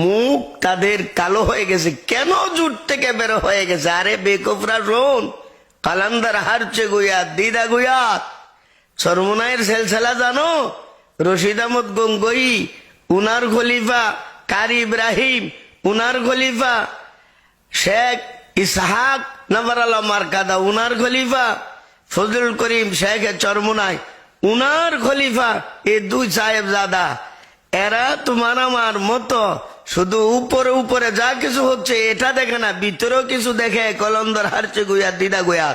মুখ তাদের কালো হয়ে গেছে। কেন জুট থেকে বেরো হয়ে গেছে? আরে বেকফরা রোন কালান্দার হারচে গুয়াত দিদা গুয়াত সরমুনায়ের সেলসেলা জানো? রশিদ আহমদ গঙ্গই, উনার খলিফা কারি ইব্রাহিম, উনার খলিফা শেখ ইসহাক নবর মার্কাদা, উনার খলিফা ফজল করিম শেখ চরমুনাই, উনার খলিফা এ দুই সাহেব দাদা এরা তোমার আমার মতো শুধু উপরে উপরে যা কিছু হচ্ছে, এটা দেখে না, ভিতরেও কিছু দেখে, কলন্দর হারচে গুয়া, দিদা গুয়া।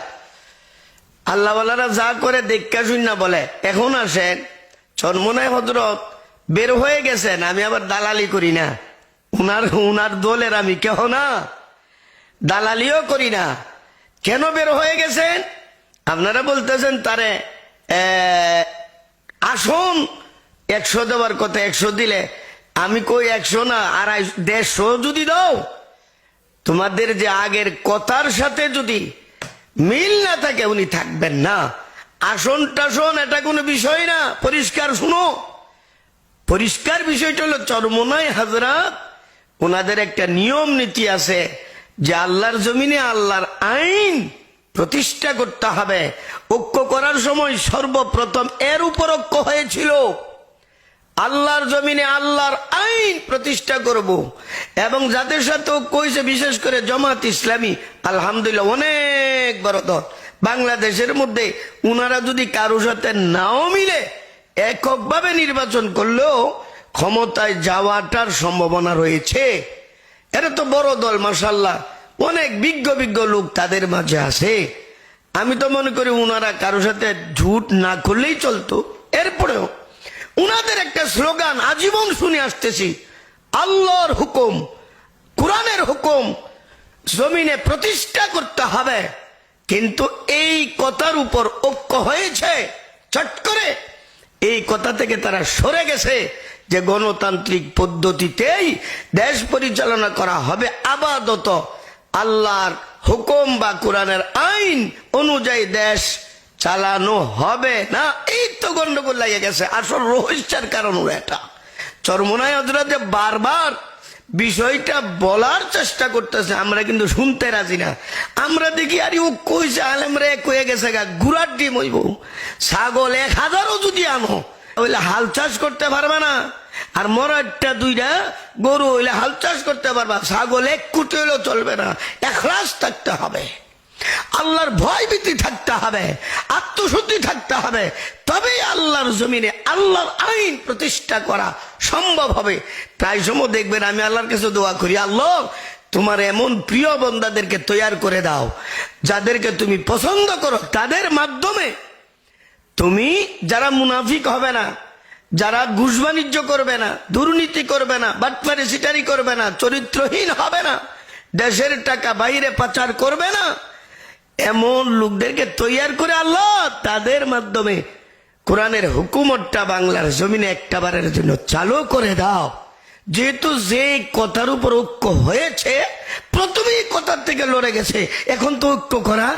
আল্লাহ যা করে দেখা শুন বলে, এখন আসেন চরমনায় হজরত বের হয়ে গেছেন, আমি আবার দালালি করি না। উনার উনার দলের আমি কেহ না। দালালিও করি না। কেন বের হয়ে গেছেন? আপনারা বলতেছেন তারে আসুন, একশো দেওয়ার কথা একশো দিলে। আমি কই একশো না, আড়াই, দেড়শো যদি দাও? তোমাদের যে আগের কথার সাথে যদি মিল না থাকে, উনি থাকবেন না। আসন টাসন, এটা কোনো বিষয় না। পরিষ্কার শুনো। পরিষ্কার বিষয়টা হলো চরমনায় হাজরাত, ওনাদের একটা নিয়ম নীতি আছে যে আল্লাহর জমিনে আল্লাহর আইন প্রতিষ্ঠা করতে হবে। ঐক্য করার সময় সর্বপ্রথম এর উপর ঐক্য হয়েছিল। আল্লাহর জমিনে আল্লাহর আইন প্রতিষ্ঠা করব। এবং যাদের সাথে কইছে বিশেষ করে জমাত ইসলামী, আলহামদুলিল্লাহ, অনেক বড় দল। বাংলাদেশের মধ্যে উনারা যদি কারোর সাথে নাও মিলে, এককভাবে নির্বাচন করলেও ক্ষমতায় যাওয়াটার সম্ভাবনা রয়েছে। এটা তো বড় দল মাসাল্লাহ অনেক বিজ্ঞ বিজ্ঞ লোক তাদের মাঝে আছে। আমি তো মনে করি উনারা কারোর সাথে ঝুট না করলেই চলতো। এরপরেও উনাদের একটা স্লোগান আজীবন শুনে আসতেছি। আল্লাহর হুকুম, কোরআনের হুকুম, জমিনে প্রতিষ্ঠা করতে হবে। কিন্তু এই কথার উপর ঐক্য হয়েছে চট করে। এই কথা থেকে তারা সরে গেছে যে গণতান্ত্রিক পদ্ধতিতেই দেশ পরিচালনা করা হবে আপাতত। আল্লাহর হুকুম বা কোরআনের আইন অনুযায়ী দেশ চালানো হবে না? এই তো গন্ডগোল লাগে গেছে। আসল রহস্যের কারণ এটা। চরমনায় হজরত যে বারবার বিষয়টা বলার চেষ্টা করতেছে, আমরা কিন্তু শুনতে রাজি না। আমরা দেখি, আরে ও কইছে, আলেমরা এক হয়ে গেছে গা, গুড়ার ডিম হইব। ছাগল এক হাজারও যদি আনো ওইলে হাল চাষ করতে পারবে না। আর মরারটা দুইটা গরু হইলে হাল চাষ করতে পারবা। ছাগল এক কুটি হইলেও চলবে না। এখলাস থাকতে হবে। আল্লাহর ভয় ভীতি থাকতে হবে, আত্মশুদ্ধি থাকতে হবে তবে আল্লাহর জমিনে আল্লাহর আইন প্রতিষ্ঠা করা সম্ভব হবে। প্রায় সময় দেখবেন আমি আল্লাহর কাছে দোয়া করি, আল্লাহ, তোমার এমন প্রিয় বন্দাদেরকে তৈয়ার করে দাও, যাদেরকে তুমি পছন্দ করো, তাদের মাধ্যমে তুমি যারা মুনাফিক হবে না, যারা ঘুষ বাণিজ্য করবে না, দুর্নীতি করবে না, বাটপারি সিটারি করবে না, চরিত্রহীন হবে না, দেশের টাকা বাইরে পাচার করবে না এমন লোকদেরকে তৈয়ার করে আল্লাহ তাদের মাধ্যমে কোরআনের হুকুমতটা বাংলার জমিনে একটা বারের জন্য চালু করে দাও। যেহেতু যে কথার উপর ঐক্য হয়েছে, প্রথমেই কথার থেকে লড়ে গেছে। এখন তো ঐক্য করার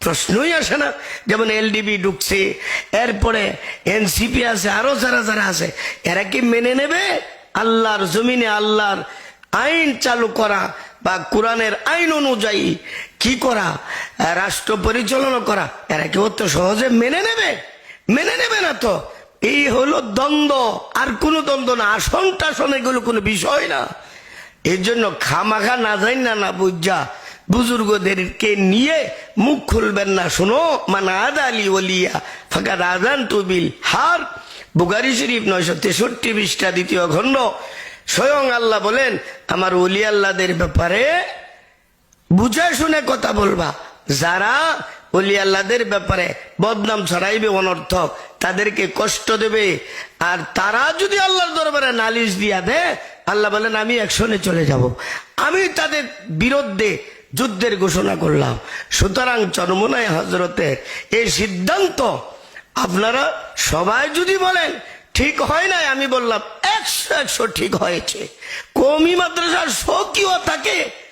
প্রশ্নই আসে না। যেমন এলডিবি ঢুকছে, এরপরে এনসিপি আছে, আরও যারা যারা আছে, এরা কি মেনে নেবে? আল্লাহর জমিনে আল্লাহর আইন চালু করা বা কোরআনের আইন অনুযায়ী কি করা? রাষ্ট্র পরিচালনা করা। এরা কি তো সহজে মেনে নেবে? মেনে নেবে না তো। এই হলো দ্বন্দ্ব। আর কোনো দ্বন্দ্ব না। আসন টাসন এগুলো কোনো বিষয় না। এর জন্য খামাখা না যাই না না বুঝা। বুজুর্গদেরকে নিয়ে মুখ খুলবেন না, শোনো। মানে আদা ওলিয়া। ফাঁকা তুবিল হার। বুগারি শরীফ নয়শো তেষট্টি বিশটা দ্বিতীয় খণ্ড। স্বয়ং আল্লাহ বলেন, আমার ওলি আল্লাহদের ব্যাপারে বুঝে শুনে কথা বলবা। যারা অলি আল্লাহদের ব্যাপারে বদনাম ছড়াইবে অনর্থক, তাদেরকে কষ্ট দেবে। আর তারা যদি আল্লাহর দরবারে নালিশ দিয়া দেয়, আল্লাহ বলেন, আমি একশনে চলে যাব। আমি তাদের বিরুদ্ধে যুদ্ধের ঘোষণা করলাম। সুতরাং চরমনায় হজরতের এই সিদ্ধান্ত আপনারা সবাই যদি বলেন, ঠিক হয় নাই, আমি বললাম, একশো একশো ঠিক হয়েছে। কমি মাদ্রাসার শোকিও থাকে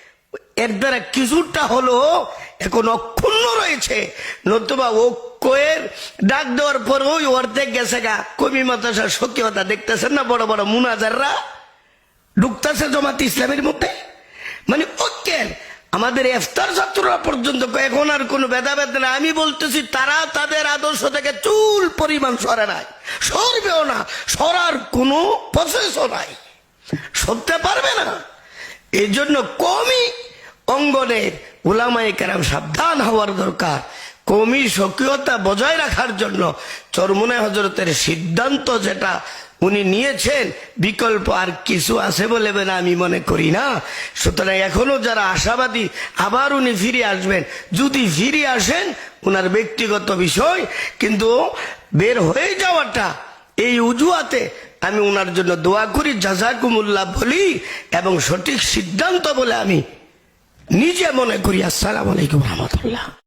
এর দ্বারা কিছুটা হলো এখন অক্ষুণ্ণ রয়েছে। নতুবা ঐক্যের ডাক দেওয়ার পর ওই অর্ধেক গেছে গা। কবি মাদ্রাসার সক্রিয়তা দেখতেছেন না বড় বড় মুনাজাররা? ঢুকতেছে জমাত ইসলামের মধ্যে মানে ঐক্যের আমাদের এফতার ছাত্ররা পর্যন্ত এখন আর কোনো ভেদাভেদ না আমি বলতেছি, তারা তাদের আদর্শ থেকে চুল পরিমাণ সরে নাই। সরবেও না। সরার কোনো প্রসেসও নাই। সরতে পারবে না। এই জন্য কমই অঙ্গনের উলামাই কেরাম সাবধান হওয়ার দরকার। কমি সক্রিয়তা বজায় রাখার জন্য চরমুনায় হজরতের সিদ্ধান্ত যেটা উনি নিয়েছেন, বিকল্প আর কিছু আছে বলে আমি মনে করি না। সুতরাং এখনও যারা আশাবাদী আবার উনি ফিরে আসবেন, যদি ফিরে আসেন ওনার ব্যক্তিগত বিষয়, কিন্তু বের হয়ে যাওয়াটা, এই উজুয়াতে আমি ওনার জন্য দোয়া করি, জাজাকুমুল্লাহ বলি, এবং সঠিক সিদ্ধান্ত বলে আমি নিজে মনে করি আসসালাম আলাইকুম রহমতুল্লাহ।